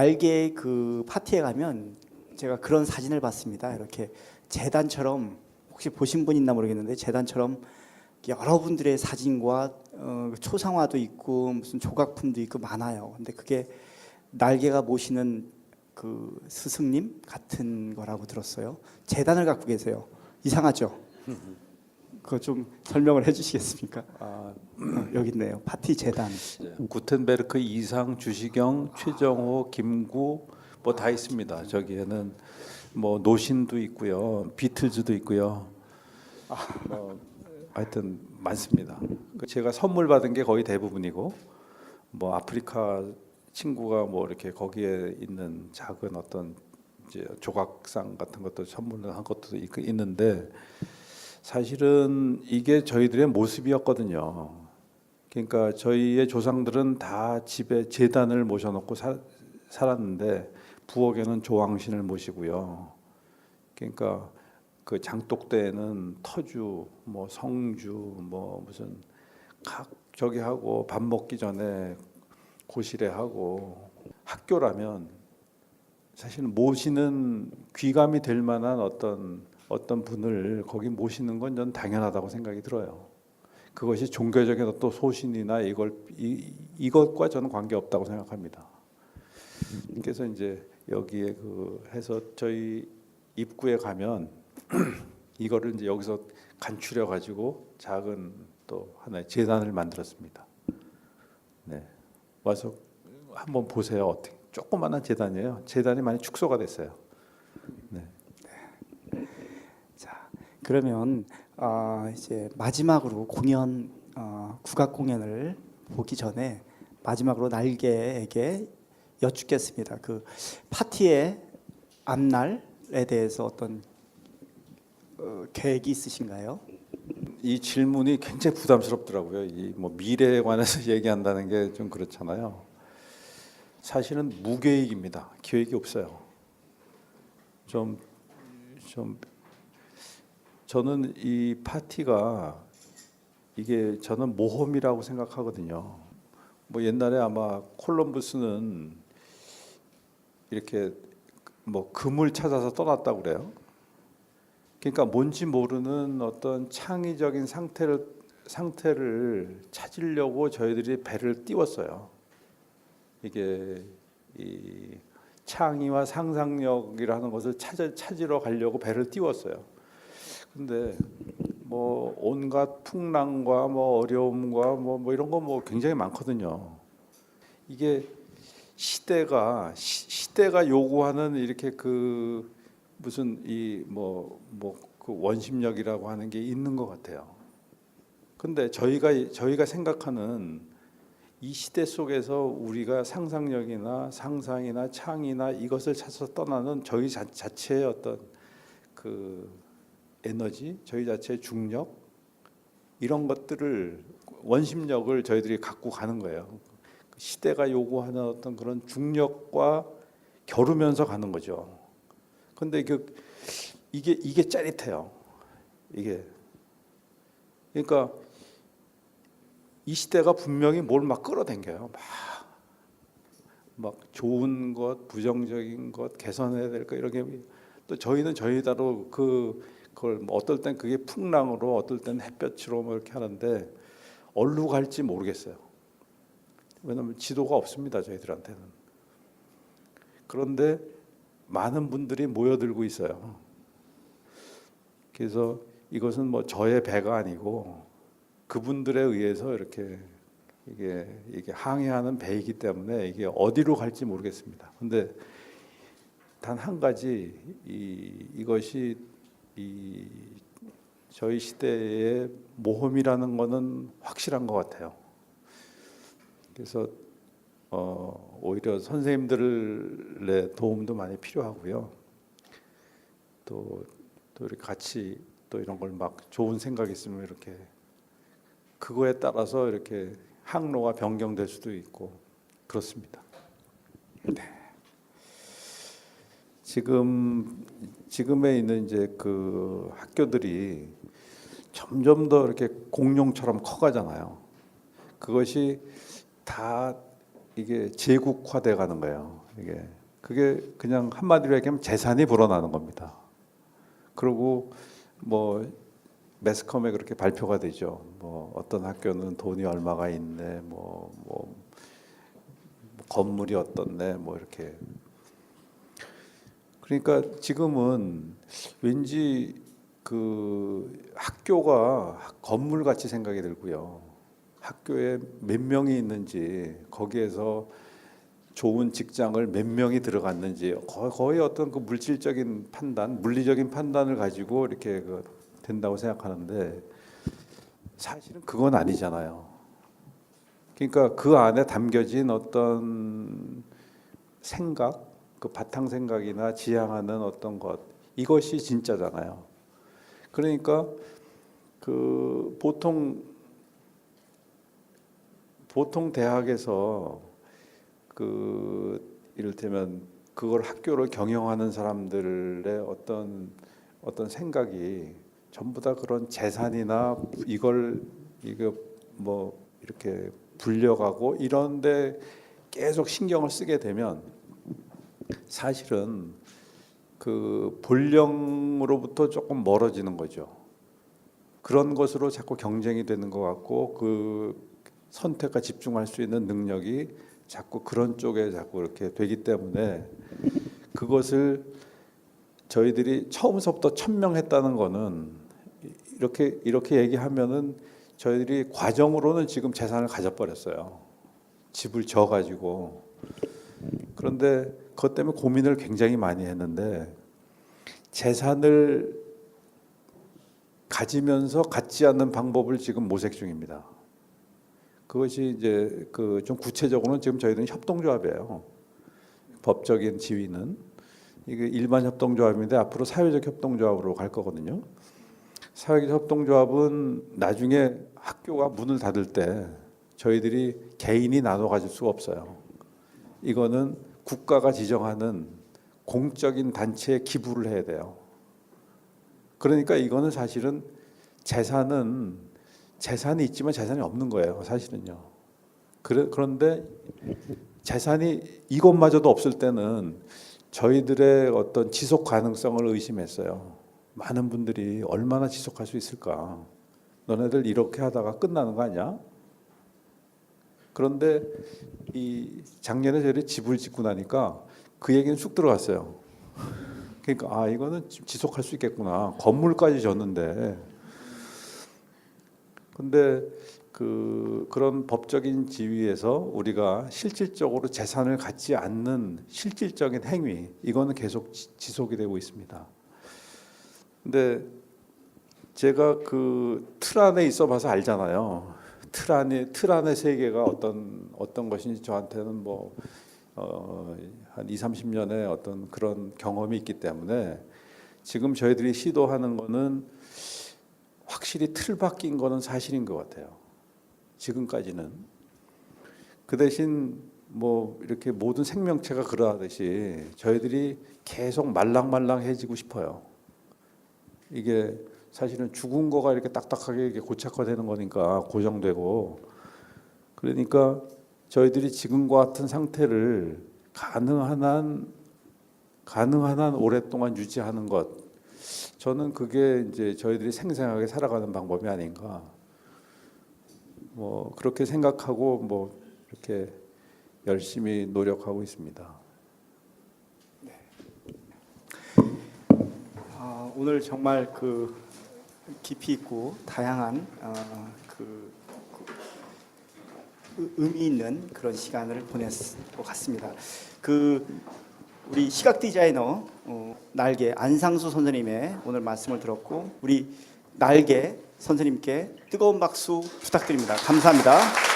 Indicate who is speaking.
Speaker 1: 날개 그 파티에 가면 제가 그런 사진을 봤습니다. 이렇게 재단처럼 혹시 보신 분 있나 모르겠는데 재단처럼 여러분들의 사진과 어, 초상화도 있고 무슨 조각품도 있고 많아요. 근데 그게 날개가 모시는 그 스승님 같은 거라고 들었어요. 재단을 갖고 계세요. 이상하죠? 그거 좀 설명을 해주시겠습니까?
Speaker 2: 아,
Speaker 1: 어, 여기 있네요. 파티 재단.
Speaker 2: 구텐베르크 이상 주시경 최정호 김구 뭐 다 있습니다. 저기에는 뭐 노신도 있고요, 비틀즈도 있고요. 뭐 하여튼 많습니다. 그 제가 선물 받은 게 거의 대부분이고 뭐 아프리카 친구가 뭐 이렇게 거기에 있는 작은 어떤 이제 조각상 같은 것도 선물을 한 것도 있- 있는데 사실은 이게 저희들의 모습이었거든요. 그러니까 저희의 조상들은 다 집에 제단을 모셔놓고 사, 살았는데 부엌에는 조왕신을 모시고요. 그러니까 그 장독대에는 터주, 뭐 성주, 뭐 무슨 각 저기 하고 밥 먹기 전에 고시래 하고 학교라면 사실 모시는 귀감이 될 만한 어떤 어떤 분을 거기 모시는 건 전 당연하다고 생각이 들어요. 그것이 종교적인 어떤 소신이나 이걸 이, 이것과 저는 관계 없다고 생각합니다. 그래서 이제 여기에 그 해서 저희 입구에 가면 이거를 이제 여기서 간추려 가지고 작은 또 하나의 재단을 만들었습니다. 네, 와서 한번 보세요. 어떻게 조그마한 재단이에요. 재단이 많이 축소가 됐어요. 네.
Speaker 1: 자, 그러면 아, 이제 마지막으로 공연 어, 국악 공연을 보기 전에 마지막으로 날개에게 여쭙겠습니다. 그 파티의 앞날에 대해서 어떤 어, 계획이 있으신가요?
Speaker 2: 이 질문이 굉장히 부담스럽더라고요. 이 뭐 미래에 관해서 얘기한다는 게 좀 그렇잖아요. 사실은 무계획입니다. 계획이 없어요. 좀, 좀, 저는 이 파티가 이게 저는 모험이라고 생각하거든요. 뭐 옛날에 아마 콜럼부스는 이렇게 뭐 금을 찾아서 떠났다고 그래요. 그러니까 뭔지 모르는 어떤 창의적인 상태를 상태를 찾으려고 저희들이 배를 띄웠어요. 이게 이 창의와 상상력이라는 것을 찾아 찾으러 가려고 배를 띄웠어요. 근데 뭐 온갖 풍랑과 뭐 어려움과 뭐, 뭐 이런 거 뭐 굉장히 많거든요. 이게 시대가 시, 시대가 요구하는 이렇게 그 무슨 이 뭐 뭐 그 원심력이라고 하는 게 있는 것 같아요. 근데 저희가 저희가 생각하는 이 시대 속에서 우리가 상상력이나 상상이나 창이나 이것을 찾아서 떠나는 저희 자, 자체의 어떤 그 에너지, 저희 자체의 중력 이런 것들을 원심력을 저희들이 갖고 가는 거예요. 그 시대가 요구하는 어떤 그런 중력과 겨루면서 가는 거죠. 근데 그 이게 이게 짜릿해요. 이게 그러니까 이 시대가 분명히 뭘 막 끌어당겨요. 막, 막 좋은 것, 부정적인 것, 개선해야 될 것 이렇게 또 저희는 저희다로 그 그걸 뭐 어떨 땐 그게 풍랑으로 어떨 땐 햇볕으로 뭐 이렇게 하는데 어디로 갈지 모르겠어요. 왜냐하면 지도가 없습니다 저희들한테는. 그런데 많은 분들이 모여들고 있어요. 그래서 이것은 뭐 저의 배가 아니고 그분들에 의해서 이렇게 이게 이게 항해하는 배이기 때문에 이게 어디로 갈지 모르겠습니다. 근데 단 한 가지 이 이것이 이 저희 시대의 모험이라는 거는 확실한 것 같아요. 그래서 어, 오히려 선생님들의 도움도 많이 필요하고요. 또, 또 이렇게 같이 또 이런 걸 막 좋은 생각 있으면 이렇게 그거에 따라서 이렇게 항로가 변경될 수도 있고 그렇습니다. 지금 지금에 있는 이제 그 학교들이 점점 더 이렇게 공룡처럼 커가잖아요. 그것이 다 이게 제국화돼 가는 거예요. 이게 그게 그냥 한마디로 얘기하면 재산이 불어나는 겁니다. 그리고 뭐 매스컴에 그렇게 발표가 되죠. 뭐 어떤 학교는 돈이 얼마가 있네, 뭐, 뭐 건물이 어떻네, 뭐 이렇게. 그러니까 지금은 왠지 그 학교가 건물 같이 생각이 들고요. 학교에 몇 명이 있는지 거기에서 좋은 직장을 몇 명이 들어갔는지 거의, 어떤 그 물질적인 판단, 물리적인 판단을 가지고 이렇게 그 된다고 생각하는데 사실은 그건 아니잖아요. 그러니까 그 안에 담겨진 어떤 생각, 그 바탕 생각이나 지향하는 어떤 것 이것이 진짜잖아요. 그러니까 그 보통 보통 대학에서 그 이를테면 그걸 학교를 경영하는 사람들의 어떤 어떤 생각이 전부 다 그런 재산이나 이걸 이거 뭐 이렇게 불려가고 이런데 계속 신경을 쓰게 되면 사실은 그 본령으로부터 조금 멀어지는 거죠. 그런 것으로 자꾸 경쟁이 되는 것 같고 그 선택과 집중할 수 있는 능력이 자꾸 그런 쪽에 자꾸 이렇게 되기 때문에 그것을 저희들이 처음서부터 천명했다는 거는 이렇게 이렇게 얘기하면은 저희들이 과정으로는 지금 재산을 가져버렸어요. 집을 져 가지고 그런데 그것 때문에 고민을 굉장히 많이 했는데 재산을 가지면서 갖지 않는 방법을 지금 모색 중입니다. 그것이 이제 그 좀 구체적으로는 지금 저희들은 협동조합이에요. 법적인 지위는 이게 일반 협동조합인데 앞으로 사회적 협동조합으로 갈 거거든요. 사회적 협동조합은 나중에 학교가 문을 닫을 때 저희들이 개인이 나눠 가질 수가 없어요. 이거는 국가가 지정하는 공적인 단체에 기부를 해야 돼요. 그러니까 이거는 사실은 재산은 재산이 있지만 재산이 없는 거예요. 사실은요. 그래, 그런데 재산이 이것마저도 없을 때는 저희들의 어떤 지속 가능성을 의심했어요. 많은 분들이 얼마나 지속할 수 있을까? 너네들 이렇게 하다가 끝나는 거 아니야? 그런데 이 작년에 저희 집을 짓고 나니까 그 얘기는 쑥 들어갔어요. 그러니까 아 이거는 지- 지속할 수 있겠구나. 건물까지 졌는데. 근데 그 그런 법적인 지위에서 우리가 실질적으로 재산을 갖지 않는 실질적인 행위 이거는 계속 지- 지속이 되고 있습니다. 근데 제가 그 틀 안에 있어 봐서 알잖아요. 틀 안에 틀 안의 세계가 어떤 어떤 것인지 저한테는 뭐 어, 한 2, 30년의 어떤 그런 경험이 있기 때문에 지금 저희들이 시도하는 거는 확실히 틀 바뀐 거는 사실인 것 같아요. 지금까지는 그 대신 뭐 이렇게 모든 생명체가 그러하듯이 저희들이 계속 말랑말랑해지고 싶어요. 이게 사실은 죽은 거가 이렇게 딱딱하게 이렇게 고착화되는 거니까 고정되고. 그러니까 저희들이 지금과 같은 상태를 가능한 한 가능한 한 오랫동안 유지하는 것. 저는 그게 이제 저희들이 생생하게 살아가는 방법이 아닌가. 뭐 그렇게 생각하고 뭐 이렇게 열심히 노력하고 있습니다.
Speaker 1: 아, 오늘 정말 그 깊이 있고 다양한 어, 그, 그 의- 의미 있는 그런 시간을 보냈을 것 같습니다. 그 우리 시각 디자이너 어, 날개 안상수 선생님의 오늘 말씀을 들었고 우리 날개 선생님께 뜨거운 박수 부탁드립니다. 감사합니다.